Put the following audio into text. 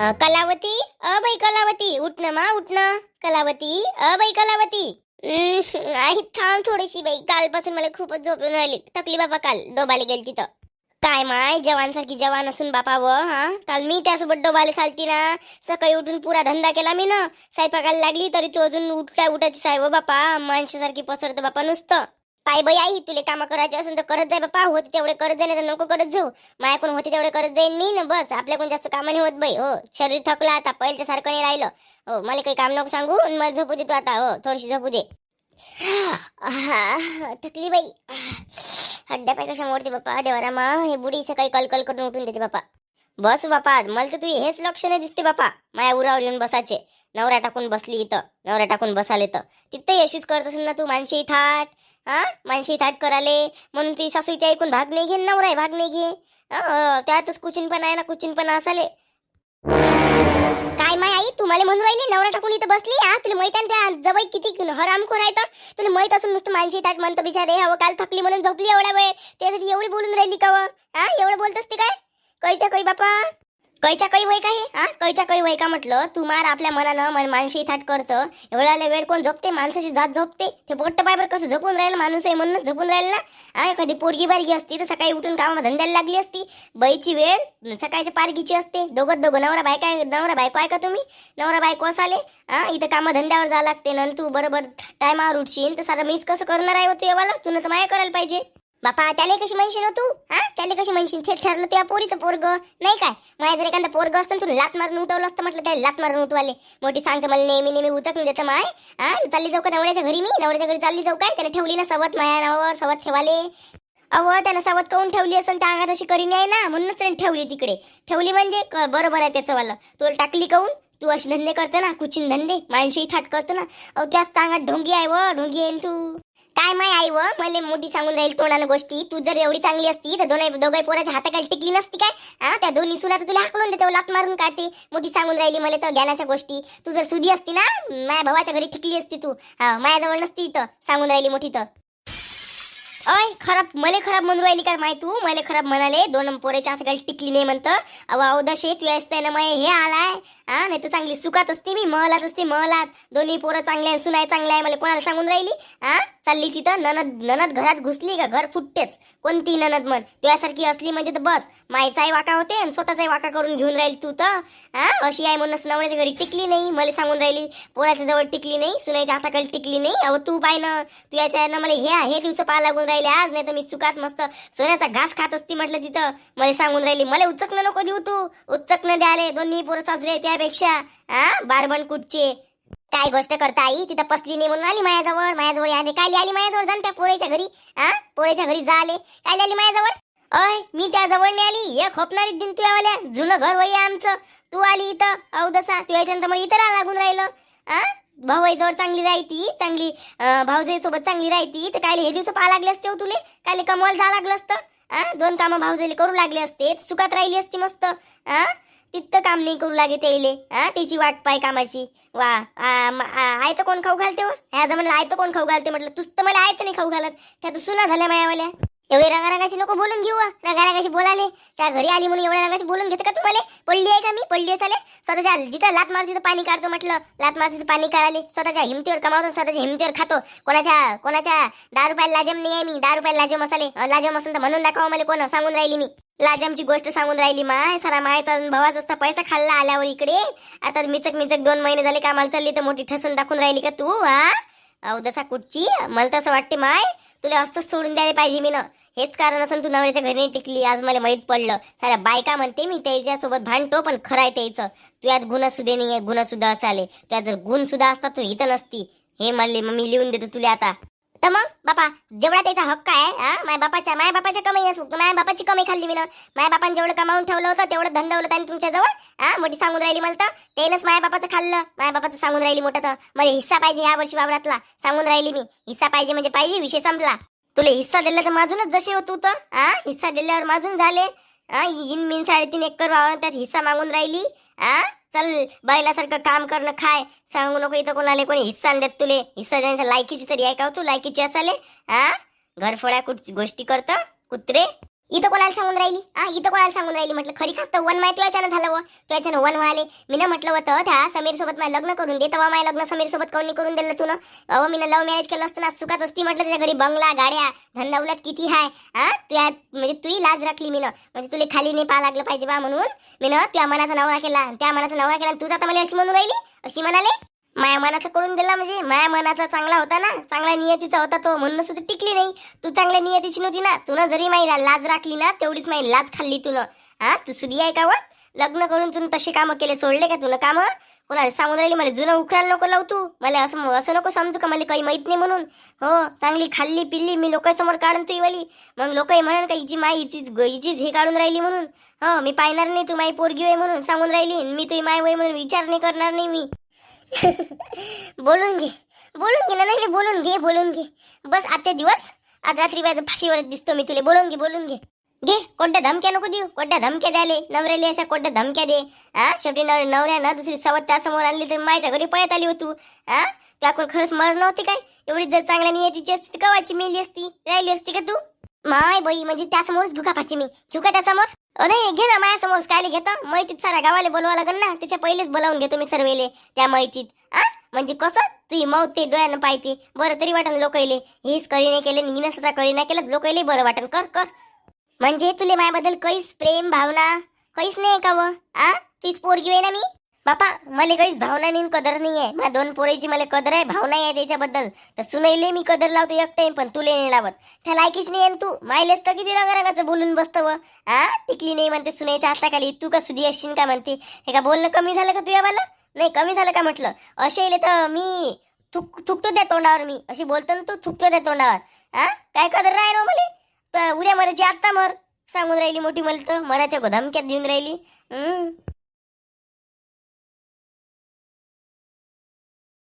अ, कलावती? अ बाई कलावती. उठणं मा उठणं कलावती? अ बाई कलावती. उम्म, आई थांब थोडीशी बाई. कालपासून मला खूपच झोपून राहिली. थकली बाबा काल. डोबाले गेली तिथं. काय माय जवानसारखी जवान असून बापा व हा? काल मी त्यासोबत डोबाले चालती ना. सकाळी उठून पुरा धंदा केला मी ना. स्वयंपाकाला लागली तरी तू अजून उठता उठायची साय व बापा. माणसासारखी पसरतं बापा नुसतं. पाय बाई आई तुले कामं करायचे असेल तर करत जाय बापा होते तेवढे करत जाय तर नको करत जाऊ. मायाकडून होते तेवढे करत जाईन मी ना बस. आपल्याकडून जास्त कामं नाही होत बाई हो. शरीर थकलं आता पहिल्याच्या सारखं नाही राहिलं. हो मला काही काम नको सांगू आणि मला झोपू दे तू आता हो. थोडीशी झोपू दे. थकली बाई. हड्ड्या पाय कशा मोडते बापा देवारामा हे बुडी सकाळी कलकल करून उठून देते बापा. बस बापा मला तर तू हेच लक्ष नाही दिसते बापा. माया उरावर येऊन बसायचे. नवरा टाकून बसली इथं नवरा टाकून बसाल इथं. तिथं अशीच करत असेल ना तू माणशी थाट. हा? माणशी थाट कराले. म्हणून ती सासू इथे ऐकून भाग नाही घे नवरा भाग नाही घे त्यातच कुचिन पण आहे ना कुचिन पण असाले. काय माय आई तुम्हाला म्हणून राहिली नवरा टाकून इथं बसली? हा तुला माहीत आहे ना त्या जवळ किती हरामखोर आहे तर? तुला माहीत असून नुसतं माणशी ताट म्हणतो बिचारे हवं काल थकली म्हणून झोपली एवढा वेळ. त्यासाठी एवढी बोलून राहिली का हा एवढं बोलत असते काय? कैच्या कै बापा? कैच्या कै वय हे? हा? कैच्या कै वय का म्हटलं? तू मार आपल्या मनानं मन माणशी थाट करतं. एवढा वेळ कोण झोपते? माणसाची जात झोपते. ते पोट्ट पायबर कसं झोपून राहिलं? माणूस आहे म्हणून झोपून राहिलं ना? हा कधी पोरगी बारगी असती तर सकाळी उठून कामा धंद्याला लागली असती. बाईची वेळ सकाळच्या पारगीची असते. दोघं दोघं नवरा बायका नवरा बायको आहे का तुम्ही? नवरा बायको असाले हा इथं कामं धंद्यावर जावं लागते. न तू बरोबर टायमावर उठशील तर सारं मीच कसं करणार आहे होतं येवाला? तुला तर माया करायला पाहिजे. बापा त्याला कशी म्हणशील हो तू? हा? त्याला कशी म्हणशील? ते ठरलं त्या पोरीचं पोरग नाही काय? माझ्या जर एखादा पोरग असतं तू तुला लात मारून उठवलं असतं म्हटलं त्याला लात मारून उठवाले मोठी सांगते मला नेहमी नेहमी उचकून देतं माय. हा? चालली जाऊ का नवऱ्याच्या घरी मी? नवऱ्याच्या घरी चालली जाऊ काय? त्याने ठेवली ना सवत माया नावावर सवत ठेवाले. अव त्यानं सवत काऊन ठेवली असेल त्या अंगात अशी करी नाही ना. म्हणूनच त्याने ठेवली तिकडे. ठेवली म्हणजे बरोबर आहे त्याचं वालं. तुला टाकली काऊन? तू अशी धंदे करते ना कुचिन धंदे. माणशी थाट करते ना. अहो त्याच अंगात ढोंगी आहे व ढोंगी आहे तू. काय माय आई व? मला मोठी सांगून राहील तोंडानं गोष्टी. तू जर एवढी चांगली असती तर दोन दोघे पोराच्या हाताखाली टिकली नसती काय? हा? त्या दोन्ही सुना तर तुला हाकलून देते लात मारून काढते. मोठी सांगून राहिली मला तर ज्ञानाच्या गोष्टी. तू जर सुधी असती ना माझ्या भावाच्या घरी टिकली असती तू. हा माझ्याजवळ नसती इथं सांगून राहिली मोठी तर अय खराब मले खराब म्हणून राहिली का माय तू? मले खराब म्हणाले दोन पोरेच्या हाताखाली टिकली नाही म्हणतं. अव अवदाशे तू असते ना मय हे आलाय. हा नाही तर चांगली सुखात असते मी महलात असते महलात. दोन्ही पोरं चांगले आहे सुनाय चांगले आहे मला कोणाला सांगून राहिली? हा चालली तिथं ननद ननद घरात घुसली का? घर फुटतेच. कोणती ननद म्हण? तुझ्यासारखी असली म्हणजे तर बस. मायचाही वाका होते आणि स्वतःचाही वाका करून घेऊन राहील तू तर. हा अशी आहे म्हणून सुनावण्याच्या घरी टिकली नाही मला सांगून राहिली. पोराच्या जवळ टिकली नाही सुनायच्या हाताखाली टिकली नाही. अहो तू पाय ना तुझ्याच्या मला हे हे दिवस पाहा लागून राहिले आज नाही तर मी सुखात मस्त सोन्याचा घास खात असती म्हटलं तिथं. मला सांगून राहिली मला उचकणं नको देऊ तू. उचकणं द्याले दोन्ही पोरं साजरे त्यापेक्षा. हा बारबण कुठचे? काय गोष्ट करता आई? तिथं पसली नाही म्हणून आली माझ्याजवळ माझ्याजवळ आले. काय आली माझ्याजवळ जाण त्या पोळ्याच्या घरी. हा पोळ्याच्या घरी जा आले. काय आली माझ्याजवळ अय मी त्या जवळ नाही आली. हे खोपणारी दिन तू जुनं घर वय आमचं. तू आली इथं अवदसा तू याच्यानंतर मग इथं लागून राहिलं. भाऊ जवळ चांगली राहती चांगली भाऊजाई सोबत चांगली राहती तर काय हे दिवस पाहा लागले असते हो तुले? काय कमवायला जा लागलं असतं? हा दोन कामं भाऊजाईले करू लागले असते सुखात राहिली असती मस्त. हा तिथं काम नाही करू लागे त्याले हा त्याची वाट पाय कामाची. वा आय तर कोण खाऊ घालते हो? ह्या जमान्यात आय तर कोण खाऊ घालते म्हटलं तुझ तर मला आय तर नाही खाऊ घालत. त्या तर सुना झाल्या मायावाल्या एवढे रंगारंगाशी नको बोलून घेऊ रंगारंगाशी बोलाले. त्या घरी आली म्हणून एवढ्या रंगाशी बोलून घेते का तुम्हाला पडली आहे का? पडली चाले स्वतःच्या जिथं लात मार तिथं पाणी काढतो म्हटलं लात मार तिथं पाणी काढाले स्वतःच्या हिमतीवर कमावतो स्वतःच्या हिमतीवर खातो. कोणाच्या कोणाच्या दहा रुपयाला लाजम नाही आहे मी दहा रुपयाला लाजम असाले लाजम असेल तर म्हणून दाखवा मला कोण सांगून राहिली मी. लाजमची गोष्ट सांगून राहिली माय सारा मायचा भावाचा असता पैसा खाल्ला आल्यावर इकडे. आता मिचक मिचक दोन महिने झाले कामाला चालली तर मोठी ठसन दाखवून राहिली का तू हा? अहो जसा कुठची? मला तसं वाटते माय तुला असंच सोडून द्यायला पाहिजे मी ना. हेच कारण असं तू नवऱ्याच्या घरी टिकली आज मला माहीत पडलं. साऱ्या बायका म्हणते मी त्याच्यासोबत भांडतो पण खरं आहे त्याचं. तुझ्यात गुण सुद्धा नाही आहे गुण सुद्धा असाले तुझ्यात जर गुण सुद्धा असता तू इथं नसती. हे म्हणले मग मी लिहून देतो तुला आता. तर मग? बापा जेवढा त्याचा हक्क आहे हा? माय बापाच्या माय बापाच्या कमाई माय बापाची कमाई खाल्ली मी ना. माय बापाने जेवढं कमावून ठेवलं होतं तेवढं धंदा त्यांनी तुमच्याजवळ हा? मोठी सांगून राहिली मला तर. त्यानंच माय बापाचं खाल्लं. माय बापाचं सांगून राहिली मोठं तर. मला हिस्सा पाहिजे या वर्षी वावरातला. सांगून राहिली मी. हिस्सा पाहिजे म्हणजे पाहिजे विषय संपला. तुला हिस्सा दिला तर माझूनच जसे होत तर हा? हिस्सा दिल्यावर माझून झाले. हा? इन मिन साडेतीन एकर वावर त्यात हिस्सा मागून राहिली हा? चल बैलासारखं काम करणं खाय. सांगू नको इथं कोणाला कोणी हिस्सा देत तुले. हिस्सा देण्याच्या लायकीची तरी आहे का हो तू? लायकीची असाले? हा घरफोड्या कुठ गोष्टी करतं? कुत्रे? इथं कोणाला सांगून राहिली? हा इथं कोणाला सांगून राहिली म्हटलं? खरी खास तर वन माय याच्यानं झालं व. तुझ्याच्यानं वन व्हायले. मी ना म्हटलं होतं त्या समीर सोबत माझं लग्न करून दे. तेव्हा माझ्या लग्न समीर सोबत कोणी करून दिलं तुला अहो मी लव्ह मॅरेज केलं असतं ना सुखात असती म्हटलं त्याच्या घरी. बंगला गाड्या धन किती आहे हा? तुया म्हणजे तुही लाज राखली मी ना म्हणजे तुला खाली नाही पाहा लागलं पाहिजे बा म्हणून. मी ना त्या मनाचा नवरा केला त्या मनाचा नवरा केला आणि तुझा आता मला अशी म्हणून राहिली? अशी म्हणाले? माया मनाचा करून दिला म्हणजे. माया मनाचा चांगला होता ना. चांगल्या नियतीचा होता तो. म्हणून सुद्धा टिकली नाही. तू चांगल्या नियतीची नव्हती ना. तुला जरी माही लाज राखली ना तेवढीच माही लाज खाल्ली तुला हा? तू सुधी आहे का व? लग्न करून तुम्ही तशी कामं केले. सोडले का तुला कामं? कोणाला सांगून राहिली मला जुनं उखरायला नको लावू तू. मला असं असं नको समजू का? मला काही माहीत नाही म्हणून. हो चांगली खाल्ली पिल्ली मी लोकांसमोर काढून तू वाली. मग लोकही म्हणून का हिची माई हिचीच हिचीच हे काढून राहिली म्हणून. हो मी पाहणार नाही तू माई पोरगी वय म्हणून सांगून राहिली. मी तुझी माय वय म्हणून विचार नाही करणार नाही मी. बोलून घे. बोलून घे ना नाही बोलून घे बोलून घे. बस आजचे दिवस आज रात्री माझं फाशीवर दिसतो मी तुला. बोलून घे बोलून घे. घे कोणत्या धमक्या नको देऊ. कोणत्या धमक्या द्याले नवऱ्याले अशा कोणत्या धमक्या दे? हा शेवटी नव नवऱ्यानं दुसरी सवत त्यासमोर आणली तर माझ्या घरी पळत आली होती हा त्याकडून खरंच मर नव्हती काय? एवढी जर चांगल्या नियतीची असती कवाची मेली असती? राहिली असती का तू? माय बाई म्हणजे त्यासमोरच घेऊ का पाशी मी. घेऊ का त्यासमोर अरे घे ना माझ्यासमोर काय घेतो. मैतीत साऱ्या गावाला बोलवा लागेल ना. त्याच्या पहिलेच बोलावून घेतो मी सर्वेले त्या मैतीत आ? म्हणजे कसं? तुझी मौत ते डोळ्यानं पाहते. बरं तरी वाटन लोकायले. हेच करी नाही केले मी नसता करी नाही केलं. लोकायले बरं वाटन. कर कर. म्हणजे तुले माझ्याबद्दल काहीच प्रेम भावना काहीच नाही का व? आ? तीच पोरगी आहे ना मी? बापा मला काहीच भावना नाही कदर नाही आहे माझ्या दोन पोरीची मला कदर आहे भावना आहे त्याच्याबद्दल. तर सुनैले मी कदर लावतो एक टाइम पण तुले नाही लावत. त्या लायकीच नाही आहे तू. मायलेच तर किती रंगारंगाचं बोलून बसतं व. आ? टिकली नाही म्हणते सुनेच्या हाताखाली. तू का सुधी असशील का म्हणते? हे का बोलणं कमी झालं का तुझ्या मला नाही कमी झालं का म्हटलं? असे येले तर मी थुक थुकतो त्या तोंडावर मी. अशी बोलतो ना तू थुकतो त्या तोंडावर. हा काय कदर राहील ना हो मला? तर उद्या मरायची आत्ता मर. सांगून राहिली मोठी मला तर मनाच्या धमक्यात देऊन राहिली. हम्म.